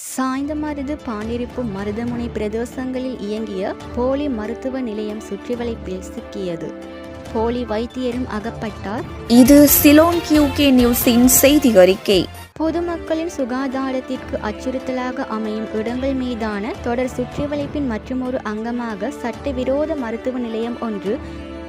சாய்ந்தமருது பாண்டிருப்பு மருதமுனை பிரதேசங்களில் இயங்கிய போலி மருத்துவ நிலையம் சுற்றிவளைப்பில் சிக்கியது. போலி வைத்தியரும் அகப்பட்டார். இது சிலோன் கியூகே நியூஸின் செய்தி அறிக்கை. பொதுமக்களின் சுகாதாரத்திற்கு அச்சுறுத்தலாக அமையும் இடங்கள் மீதான தொடர் சுற்றிவளைப்பின் மற்றுமொரு அங்கமாக சட்டவிரோத மருத்துவ நிலையம் ஒன்று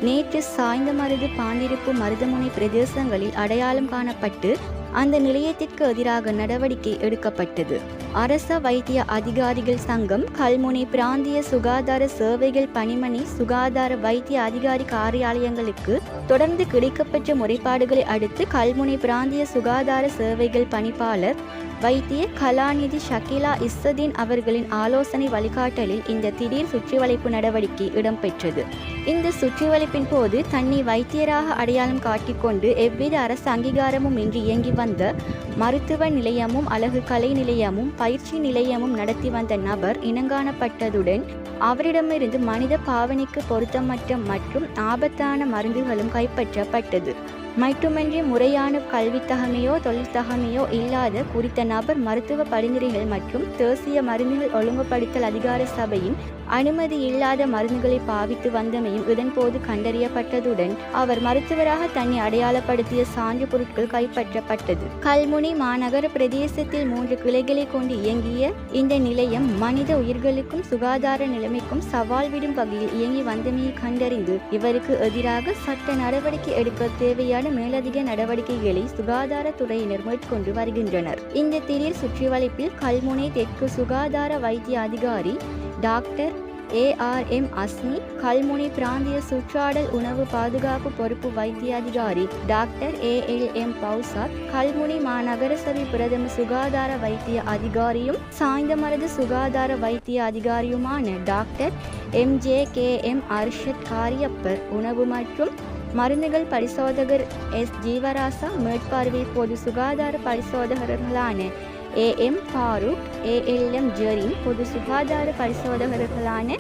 நேற்று சாய்ந்தமருது பாண்டிருப்பு மருதமுனை பிரதேசங்களில் அடையாளம் காணப்பட்டு அந்த நிலையத்திற்கு எதிராக நடவடிக்கை எடுக்கப்பட்டது. அரச வைத்திய அதிகாரிகள் சங்கம் கல்முனை பிராந்திய சுகாதார சேவைகள் பணிமனை சுகாதார வைத்திய அதிகாரி காரியாலயங்களுக்கு தொடர்ந்து கிடைக்கப்பெற்ற முறைப்பாடுகளை அடுத்து கல்முனை பிராந்திய சுகாதார சேவைகள் பணிப்பாளர் வைத்திய கலாநிதி ஷகிலா இஸ்ஸதீன் அவர்களின் ஆலோசனை வழிகாட்டலில் இந்த திடீர் சுற்றிவளைப்பு நடவடிக்கை இடம்பெற்றது. இந்த சுற்றிவளைப்பின் போது தன்னை வைத்தியராக அடையாளம் காட்டிக்கொண்டு எவ்வித அரசு அங்கீகாரமும் இன்றி இயங்கி வந்த மருத்துவ நிலையமும் அழகு கலை நிலையமும் பயிற்சி நிலையமும் நடத்தி வந்த நபர் இனங்காணப்பட்டதுடன் அவரிடமிருந்து மனித பாவனைக்கு பொருத்தமற்ற மற்றும் ஆபத்தான மருந்துகளும் கைப்பற்றப்பட்டது. மட்டுமின்றி முறையான கல்வித்தகமையோ தொழிற்தகமையோ இல்லாத குறித்த நபர் மருத்துவ பரிந்துரைகள் மற்றும் தேசிய மருந்துகள் ஒழுங்குபடுத்தல் அதிகார சபையின் அனுமதி இல்லாத மருந்துகளை பாவித்து வந்தமையும் இதன்போது கண்டறியப்பட்டதுடன் அவர் மருத்துவராக தன்னை அடையாளப்படுத்திய சான்று பொருட்கள் கைப்பற்றப்பட்டது. கல்முனை மாநகர பிரதேசத்தில் மூன்று கிளைகளை கொண்டு இயங்கிய இந்த நிலையம் மனித உயிர்களுக்கும் சுகாதார நிலைமைக்கும் சவால் விடும் வகையில் இயங்கி வந்தமையை கண்டறிந்து இவருக்கு எதிராக சட்ட நடவடிக்கை எடுக்க தேவையான மேலதிக நடவடிக்கைகளை சுகாதாரத்துறையினர் மேற்கொண்டு வருகின்றனர். இந்த திடீர் சுற்றிவளைப்பில் கல்முனை தெற்கு சுகாதார வைத்திய அதிகாரி டாக்டர் ஏஆர்எம் அஸ்மி கல்முனை பிராந்திய சுற்றாடல் உணவு பாதுகாப்பு பொறுப்பு வைத்திய அதிகாரி டாக்டர் ஏஎல்எம் பௌசாத் கல்முனை மாநகர சபை பிரதம சுகாதார வைத்திய அதிகாரியும் சாய்ந்தமரது சுகாதார வைத்திய அதிகாரியுமான doctor MJ K M Arshad Kariyapper உணவு மற்றும் மருந்துகள் பரிசோதகர் எஸ். ஜீவராசா மேற்பார்வை பொது சுகாதார பரிசோதகர்களான ஏஎம் ஃபாரூக் ஏஎல்எம் ஜெரின் பொது சுகாதார பரிசோதகர்களான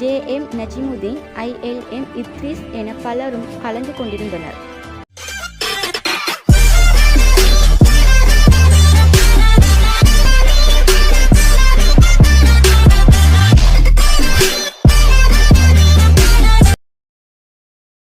ஜேஎம் நஜிமுதீன் ஐஎல்எம் இத்ரிஸ் என பலரும் கலந்து கொண்டிருந்தனர்.